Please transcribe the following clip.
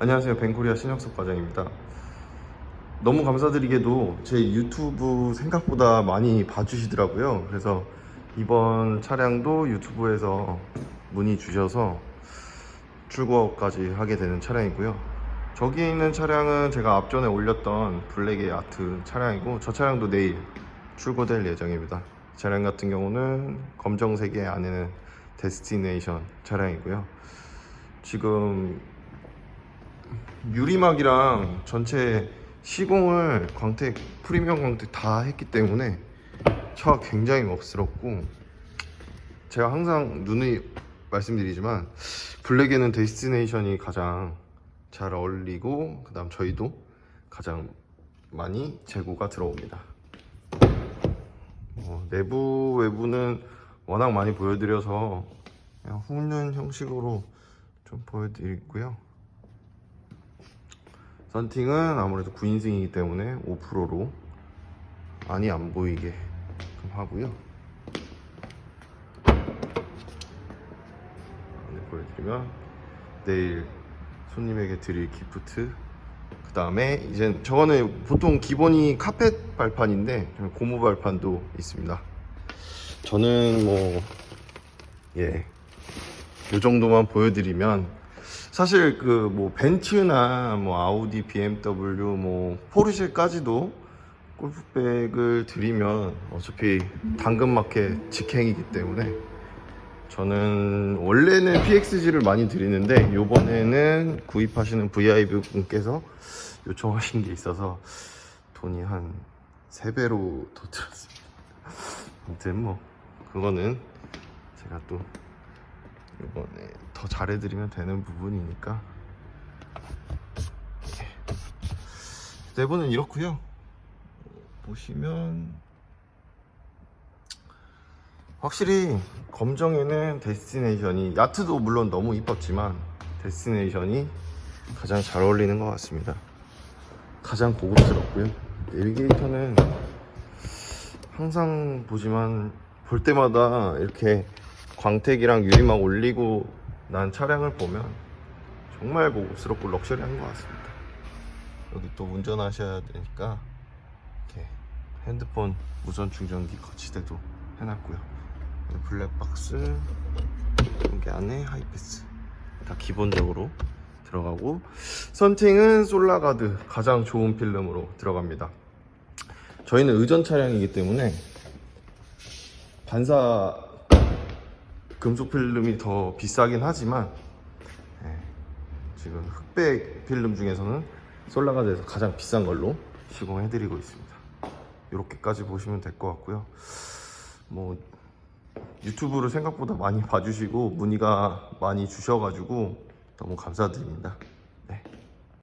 안녕하세요. 벤코리아 신혁석 과장입니다. 너무 감사드리게도 제 유튜브 생각보다 많이 봐주시더라고요. 그래서 이번 차량도 유튜브에서 문의 주셔서 출고까지 하게 되는 차량이고요. 저기 있는 차량은 제가 앞전에 올렸던 블랙의 아트 차량이고 저 차량도 내일 출고될 예정입니다. 이 차량 같은 경우는 검정색의 안에는 데스티네이션 차량이고요. 지금 유리막이랑 전체 시공을 광택 프리미엄 광택 다 했기 때문에 차가 굉장히 멋스럽고 제가 항상 눈이 말씀드리지만 블랙에는 데스티네이션이 가장 잘 어울리고 그 다음 저희도 가장 많이 재고가 들어옵니다. 어, 내부 외부는 워낙 많이 보여드려서 그냥 후는 형식으로 좀 보여드리고요. 썬팅은 아무래도 9인승이기 때문에 5%로 많이 안 보이게 좀 하고요. 안에 보여드리면 내일 손님에게 드릴 기프트 그 다음에 이제 저거는 보통 기본이 카펫 발판인데 고무 발판도 있습니다. 저는 뭐 예, 요 정도만 보여드리면 사실 그 뭐 벤츠나 뭐 아우디, BMW, 뭐 포르쉐까지도 골프백을 드리면 어차피 당근마켓 직행이기 때문에 저는 원래는 PXG를 많이 드리는데 요번에는 구입하시는 VIP 분께서 요청하신 게 있어서 돈이 한 3배로 더 들었습니다. 아무튼 뭐 그거는 제가 또 이번에 더 잘해드리면 되는 부분이니까. 예. 내부는 이렇고요. 보시면 확실히 검정에는 데스티네이션이 야트도 물론 너무 이뻤지만 데스티네이션이 가장 잘 어울리는 것 같습니다. 가장 고급스럽고요. 내비게이터는 항상 보지만 볼 때마다 이렇게 광택이랑 유리막 올리고 난 차량을 보면 정말 고급스럽고 럭셔리한 것 같습니다. 여기 또 운전하셔야 되니까 이렇게 핸드폰 무선 충전기 거치대도 해놨고요. 블랙박스 여기 안에 하이패스 다 기본적으로 들어가고 선팅은 솔라가드 가장 좋은 필름으로 들어갑니다. 저희는 의전 차량이기 때문에 반사 금속 필름이 더 비싸긴 하지만 예, 지금 흑백 필름 중에서는 솔라가드에서 가장 비싼 걸로 시공해 드리고 있습니다. 이렇게까지 보시면 될 것 같고요. 뭐 유튜브를 생각보다 많이 봐주시고 문의가 많이 주셔가지고 너무 감사드립니다.